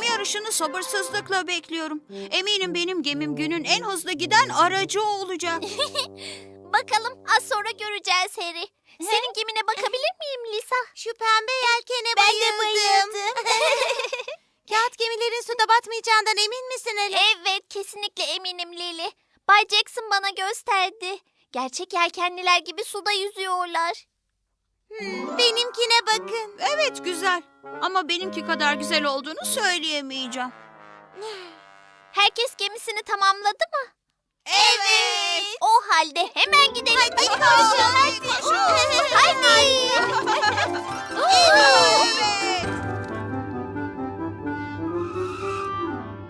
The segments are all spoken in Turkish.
sabırsızlıkla bekliyorum. Eminim benim gemim günün en hızlı giden aracı olacak. Bakalım az sonra göreceğiz Harry. Senin gemine bakabilir miyim Lisa? Şu pembe yelkene Ben de bayıldım. bayıldım. Kağıt gemilerin suda batmayacağından emin misin Ali? evet kesinlikle eminim Lily. Bay Jackson bana gösterdi. Gerçek yelkenliler gibi suda yüzüyorlar. Benimkine bakın. Evet güzel. Ama benimki kadar güzel olduğunu söyleyemeyeceğim. Herkes gemisini tamamladı mı? Evet. O halde hemen gidelim. Hadi koşun. Hadi. Evet.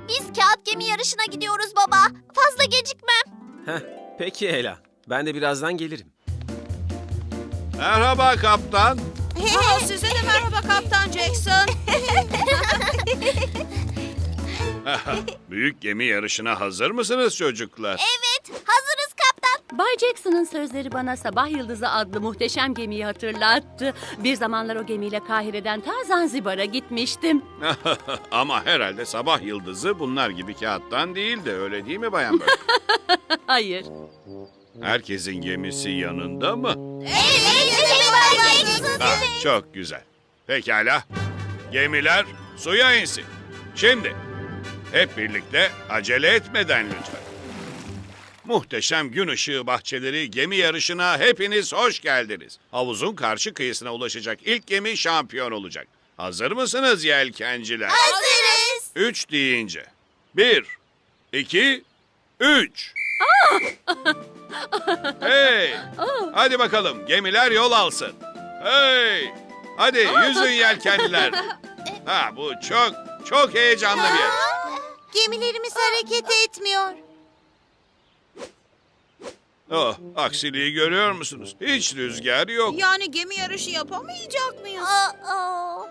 Biz kağıt gemi yarışına gidiyoruz baba. Fazla gecikmem. Heh, peki Ela. Ben de birazdan gelirim. Merhaba kaptan. Aa, size de merhaba Kaptan Jackson. Büyük gemi yarışına hazır mısınız çocuklar? Evet hazırız kaptan. Bay Jackson'ın sözleri bana Sabah Yıldızı adlı muhteşem gemiyi hatırlattı. Bir zamanlar o gemiyle Kahire'den ta Zanzibar'a gitmiştim. Ama herhalde sabah yıldızı bunlar gibi kağıttan değildi öyle değil mi Bayan? Hayır. Herkesin gemisi yanında mı? Evet. Ha, çok güzel. Pekala. Gemiler suya insin. Şimdi hep birlikte acele etmeden lütfen. Muhteşem gün ışığı bahçeleri gemi yarışına hepiniz hoş geldiniz. Havuzun karşı kıyısına ulaşacak ilk gemi şampiyon olacak. Hazır mısınız yelkenciler? Hazırız. Üç deyince. Bir, iki, üç. Hey! Hadi bakalım gemiler yol alsın. Hey! Hadi yüzün yelkenliler. Ha bu çok çok heyecanlı bir yer. Gemilerimiz hareket etmiyor. Oh, aksiliği görüyor musunuz? Hiç rüzgar yok. Yani gemi yarışı yapamayacak mıyız? Aa,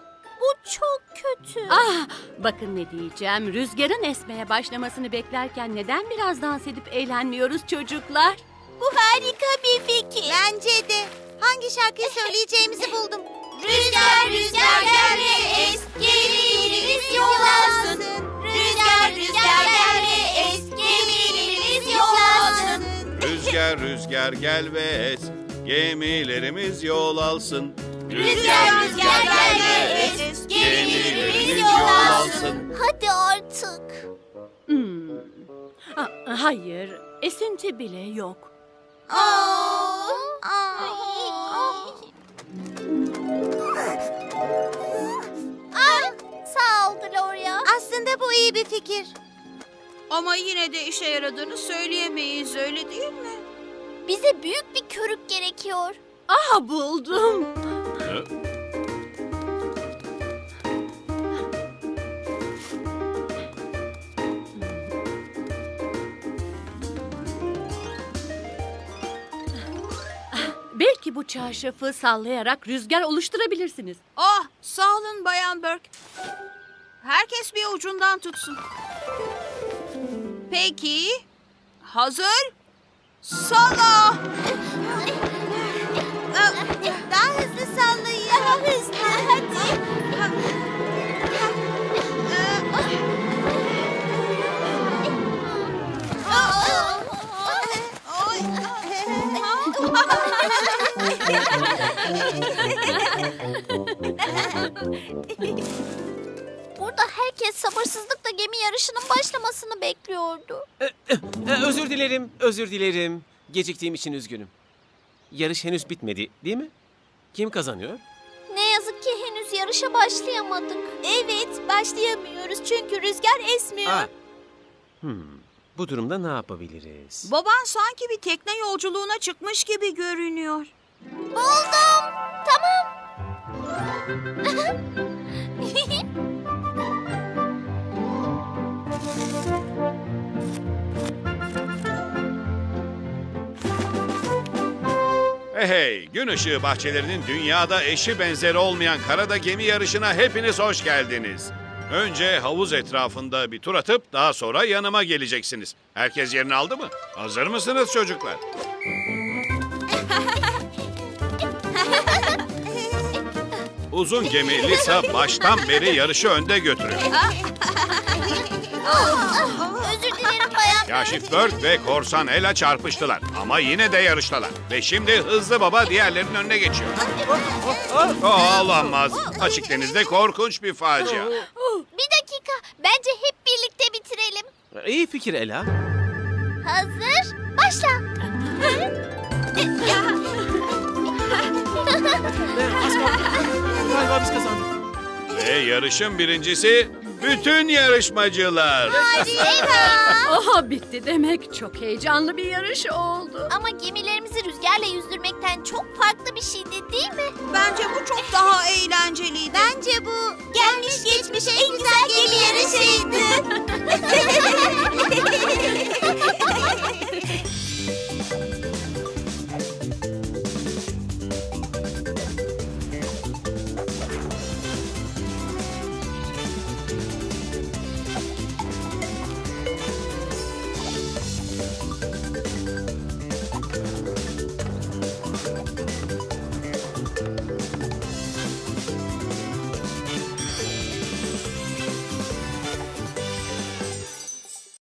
bu çok kötü. Ah, bakın ne diyeceğim. Rüzgarın esmeye başlamasını beklerken neden biraz dans edip eğlenmiyoruz çocuklar? Bu harika bir fikir. Bence de. Hangi şarkıyı söyleyeceğimizi buldum. Rüzgar rüzgar gel ve es, gemilerimiz yol alsın. Rüzgar rüzgar gel ve es, gemilerimiz yol alsın. Rüzgar rüzgar gel ve es. Gemilerimiz yol alsın. Rüzgar rüzgar gel ve es, gemilerimiz yol alsın. Hadi artık. Hmm. Ah, hayır, esinti bile yok. Aa. Ay, sağ ol Gloria. Aslında bu iyi bir fikir. Ama yine de işe yaradığını söyleyemeyiz öyle değil mi? Bize büyük bir körük gerekiyor. Ah buldum. Belki bu çarşafı sallayarak rüzgar oluşturabilirsiniz. Ah sağ olun Bayan Burke. Herkes bir ucundan tutsun. Peki. Hazır. Salla. Burada herkes sabırsızlıkla gemi yarışının başlamasını bekliyordu. Ee, özür dilerim, özür dilerim. Geciktiğim için üzgünüm. Yarış henüz bitmedi, değil mi? Kim kazanıyor? Ne yazık ki henüz yarışa başlayamadık. Evet, başlayamıyoruz çünkü rüzgar esmiyor. Aa. Hmm, bu durumda ne yapabiliriz? Baban sanki bir tekne yolculuğuna çıkmış gibi görünüyor. Buldum. Tamam. Hey hey, gün ışığı bahçelerinin dünyada eşi benzeri olmayan karada gemi yarışına hepiniz hoş geldiniz. Önce havuz etrafında bir tur atıp daha sonra yanıma geleceksiniz. Herkes yerini aldı mı? Hazır mısınız çocuklar? Uzun gemi Lisa baştan beri yarışı önde götürüyor. Özür dilerim bayan. Kaşif Börk ve Korsan Ela çarpıştılar ama yine de yarıştalar. Ve şimdi Hızlı Baba diğerlerinin önüne geçiyor. Oh, olamaz. Açık denizde korkunç bir facia. Bir dakika. Bence hep birlikte bitirelim. İyi fikir Ela. Hazır. Başla. Kazandık. Ve yarışın birincisi bütün yarışmacılar. Oha bitti demek. Çok heyecanlı bir yarış oldu. Ama gemilerimizi rüzgarla yüzdürmekten çok farklı bir şeydi değil mi? Bence bu çok daha eğlenceliydi. Bence bu gelmiş geçmiş en güzel gemi yarışıydı.